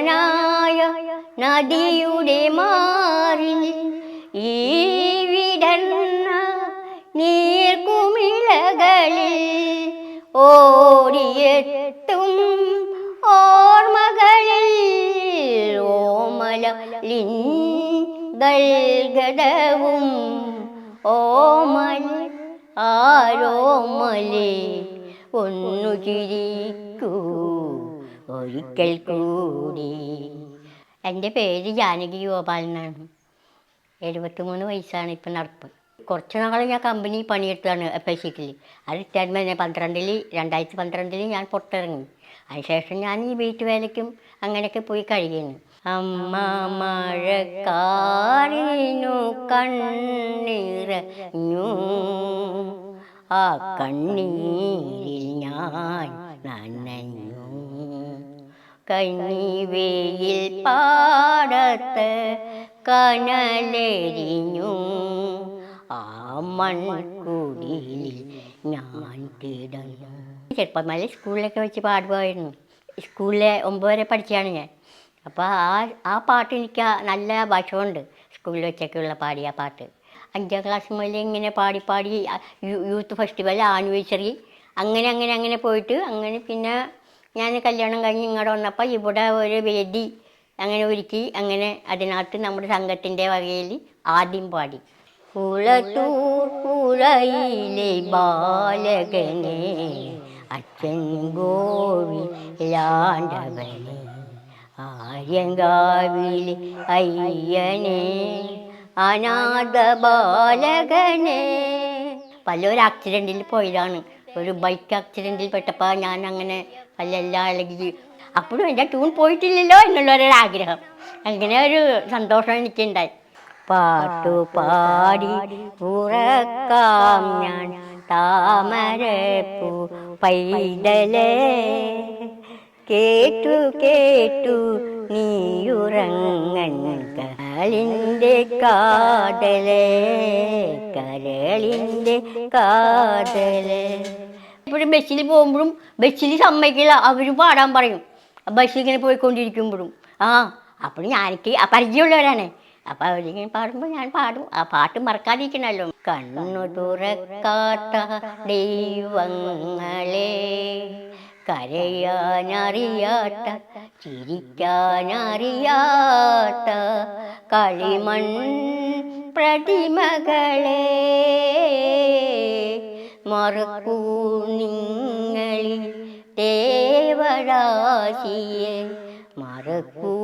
ഈറനായ നദിയുടെ മാറിൽ ഈ വിടർന്ന നീർക്കുമിളകളിൽ ഓടിയെത്തും ഓർമ്മകളിൽ ഓമല ഗൽഗതവും ഓമൽ ആരോമലേ ഒന്നു ചിരിക്കൂ ഒരിക്കൽ കൂടി എന്റെ പേര് ജാനകി ഗോപാലനാണ് എഴുപത്തിമൂന്ന് വയസ്സാണ് ഇപ്പം നടപ്പ്. കുറച്ച് നാൾ ഞാൻ കമ്പനി പണിയെടുത്താണ് എഫ് എസ് സിക്കിൽ അത് റിട്ടയർമെന്റ് പന്ത്രണ്ടിൽ രണ്ടായിരത്തി പന്ത്രണ്ടിൽ ഞാൻ പുറത്തിറങ്ങി. അതിനുശേഷം ഞാൻ ഈ വീട്ടുവേലയ്ക്കും അങ്ങനെയൊക്കെ പോയി കഴിയുന്നു. അമ്മ മഴക്കാറിനു കണ്ണീറഞ്ഞു. ആ കണ്ണീരിൽ ഞാൻ നനഞ്ഞു. കഞ്ഞിവേയിൽ പാടത്ത് കനലെരിഞ്ഞു. ആ മൺകുടിയിൽ ഞാൻ കിടന്നു. ചെറുപ്പം നല്ല സ്കൂളിലൊക്കെ വെച്ച് പാടുമായിരുന്നു. സ്കൂളിലെ ഒമ്പത് വരെ പഠിച്ചാണ് ഞാൻ. അപ്പോൾ ആ ആ പാട്ട് എനിക്ക് നല്ല വശമുണ്ട്. സ്കൂളിൽ വെച്ചൊക്കെയുള്ള പാടിയ പാട്ട്. അഞ്ചാം ക്ലാസ് മുതൽ ഇങ്ങനെ പാടി പാടി യൂത്ത് ഫെസ്റ്റിവൽ ആനിവേഴ്സറി അങ്ങനെ അങ്ങനെ അങ്ങനെ പോയിട്ട് അങ്ങനെ പിന്നെ ഞാൻ കല്യാണം കഴിഞ്ഞ് ഇങ്ങോട്ട് വന്നപ്പോൾ ഇവിടെ ഒരു വേദി അങ്ങനെ ഒരുക്കി അങ്ങനെ അതിനകത്ത് നമ്മുടെ സംഘത്തിന്റെ വകയിൽ ആദ്യം പാടി. കുളത്തൂർ കുളയിലെ ബാലകനെ അച്ഛൻ ഗോവി ലാണ്ടവനെ ആര്യങ്കാവിലെ അയ്യനെ അനാഥ ബാലകനെ. പലൊരു ആക്സിഡന്റിൽ പോയതാണ്. ഒരു ബൈക്ക് ആക്സിഡന്റിൽ പെട്ടപ്പോൾ ഞാൻ അങ്ങനെ അല്ലെല്ലാം ഇളകി അപ്പോഴും എന്റെ ട്യൂൺ പോയിട്ടില്ലല്ലോ എന്നുള്ളൊരാഗ്രഹം അങ്ങനെ ഒരു സന്തോഷം എനിക്കുണ്ടായി. പാട്ടു പാടി ഉറക്കാം ഞാൻ താമരപ്പൂ പൈതലേ. കേട്ടു കേട്ടു നീയുറങ്ങളിന്റെ കാതലേ കരളിന്റെ കാതലേ. ഇപ്പോഴും ബസ്സിൽ പോകുമ്പോഴും ബസ്സിൽ സമ്മതിക്കില്ല. അവർ പാടാൻ പറയും. ബസ്സിൽ ഇങ്ങനെ പോയിക്കൊണ്ടിരിക്കുമ്പോഴും. ആ അപ്പോൾ ഞാനിക്ക് പരിചയമുള്ളവരാണ്. അപ്പം അവരിങ്ങനെ പാടുമ്പോൾ ഞാൻ പാടും. ആ പാട്ട് മറക്കാതിരിക്കണല്ലോ കണ്ണു തുറക്കാത്ത ദൈവങ്ങളെ. കരയാനറിയാത്ത ചിരിക്കാനറിയാത്ത കളിമൺ പ്രതിമകളെ മറക്കൂ നിങ്ങളിൽ ദേവരാശിയെ മറക്കൂ.